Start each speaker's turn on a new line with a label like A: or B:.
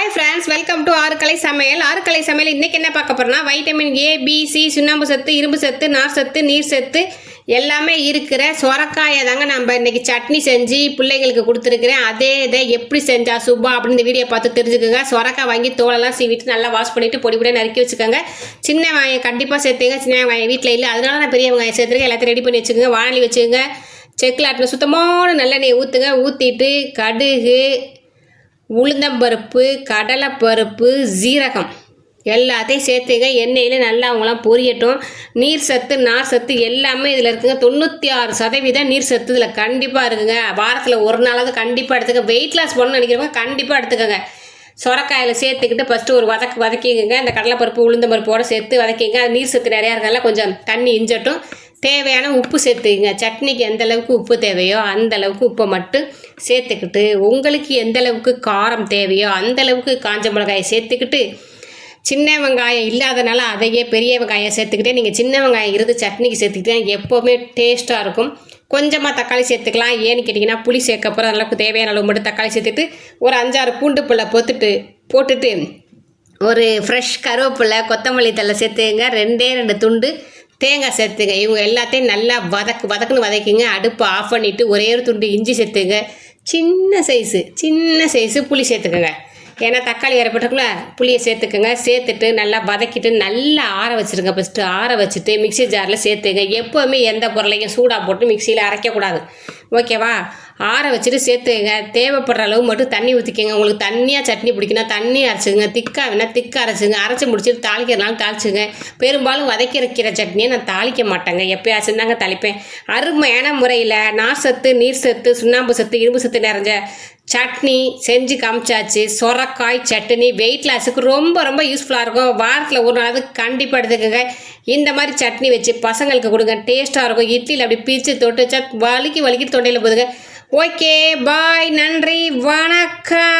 A: Hi friends welcome to Arukkalai Samayal. Arukkalai Samayal இன்றைக்கி என்ன பார்க்க போகிறோம்னா வைட்டமின் ஏ பி சி சுண்ணாம்பு சத்து இரும்பு சத்து நார் சத்து நீர் சத்து எல்லாமே இருக்கிற சொரக்காயை தாங்க நம்ம இன்றைக்கி சட்னி செஞ்சு பிள்ளைங்களுக்கு கொடுத்துருக்குறேன். அதே இதை எப்படி செஞ்சா சுபா அப்படின்னு இந்த வீடியோ பார்த்து தெரிஞ்சுக்கோங்க. சொரக்காய் வாங்கி தோலெல்லாம் சீவிட்டு நல்லா வாஷ் பண்ணிவிட்டு பொடி பொடியாக நறுக்கி வச்சுக்கோங்க. சின்ன வாங்க கண்டிப்பாக சேர்த்துங்க. சின்ன வாங்க வீட்டில் இல்லை. அதனால நான் பெரிய வாங்க சேர்த்துருக்கேன். எல்லாத்தையும் ரெடி பண்ணி வச்சுக்கோங்க. வானலி வச்சுக்கோங்க. செக்கில் ஆட்டின சுத்தமான நல்லெண்ணெயை ஊற்றுங்க ஊற்றிட்டு கடுகு உளுந்தம்பருப்பு கடலைப்பருப்பு ஜீரகம் எல்லாத்தையும் சேர்த்துங்க எண்ணெயில் நல்லா அவங்களாம் பொரியட்டும். நீர் சத்து நார் சத்து எல்லாமே இதில் இருக்குங்க. தொண்ணூற்றி ஆறு சதவீதம் நீர் சத்து இதில் கண்டிப்பாக இருக்குங்க. வாரத்தில் ஒரு நாளாவது கண்டிப்பாக எடுத்துக்க. வெயிட் லாஸ் பண்ணணும்னு நினைக்கிறவங்க கண்டிப்பாக எடுத்துக்கோங்க. சொரக்காயில் சேர்த்துக்கிட்டு ஃபஸ்ட்டு ஒரு வதக்கு வதக்கிங்க இந்த கடலைப்பருப்பு உளுந்தம்பருப்போடு சேர்த்து வதக்கிங்க அது நீர் சத்து நிறையா இருக்கனால கொஞ்சம் தண்ணி இஞ்சட்டும். தேவையான உப்பு சேர்த்துக்குங்க. சட்னிக்கு எந்த அளவுக்கு உப்பு தேவையோ அந்த அளவுக்கு உப்பை மட்டும் சேர்த்துக்கிட்டு உங்களுக்கு எந்த அளவுக்கு காரம் தேவையோ அந்த அளவுக்கு காஞ்ச மிளகாயை சேர்த்துக்கிட்டு சின்ன வெங்காயம் இல்லாதனால அதையே பெரிய வெங்காயம் சேர்த்துக்கிட்டே நீங்கள் சின்ன வெங்காயம் இருந்து சட்னிக்கு சேர்த்துக்கிட்டே எப்போவுமே டேஸ்ட்டாக இருக்கும். கொஞ்சமாக தக்காளி சேர்த்துக்கலாம். ஏன்னு கேட்டிங்கன்னா புளி சேர்க்க போகிற அளவுக்கு தேவையான அளவு மட்டும் தக்காளி சேர்த்துட்டு ஒரு அஞ்சாறு பூண்டு பிள்ளை பொத்துட்டு போட்டுட்டு ஒரு ஃப்ரெஷ் கருவேப்பில்லை கொத்தமல்லி தழை சேர்த்துங்க. ரெண்டே ரெண்டு துண்டு தேங்காய் சேர்த்துங்க. இவங்க எல்லாத்தையும் நல்லா வதக்கு வதக்குன்னு வதக்கிங்க. அடுப்பை ஆஃப் பண்ணிவிட்டு ஒரே ஒரு துண்டு இஞ்சி சேர்த்துங்க. சின்ன சைஸு சின்ன சைஸு புளி சேர்த்துக்கோங்க. ஏன்னா தக்காளி வரப்பட்டக்குள்ள புளியை சேர்த்துக்கோங்க. சேர்த்துட்டு நல்லா வதக்கிட்டு நல்லா ஆற வச்சுருங்க. ஃபஸ்ட்டு ஆற வச்சுட்டு மிக்ஸி ஜாரில் சேர்த்துங்க. எப்போவுமே எந்த பொருளையும் சூடாக போட்டு மிக்சியில் அரைக்கக்கூடாது. ஓகேவா? ஆற வச்சுட்டு சேர்த்துங்க தேவைப்படுற அளவு மட்டும் தண்ணி ஊற்றிக்கங்க உங்களுக்கு தண்ணியாக சட்னி பிடிக்குன்னா தண்ணி அரைச்சிங்க திக்கா வேணால் திக்கா அரைச்சிங்க அரைச்சி முடிச்சுட்டு தாளிக்கிறனாலும் தாளிச்சுங்க பெரும்பாலும் வதக்கிற சட்னியை நான் தாளிக்க மாட்டேங்க. எப்பயாச்சும் தாங்க தாளிப்பேன். அருமையான முறையில் நார் சத்து நீர் சத்து சுண்ணாம்பு சத்து இரும்பு சத்து நிறைஞ்ச சட்னி செஞ்சு காமிச்சாச்சு. சொரக்காய் சட்னி வெயிட் லாஸுக்கு ரொம்ப ரொம்ப யூஸ்ஃபுல்லாக இருக்கும். வாரத்தில் ஒரு நாள் கண்டிப்பாக எடுத்துக்கோங்க. இந்த மாதிரி சட்னி வச்சு பசங்களுக்கு கொடுங்க. டேஸ்ட்டாக இருக்கும். இட்லியில் அப்படி பிரித்து தொட்டு வச்சா வலிக்கு வலிக்கு தொண்டையில் போதுங்க. ஓகே பாய் நன்றி. வணக்கம்.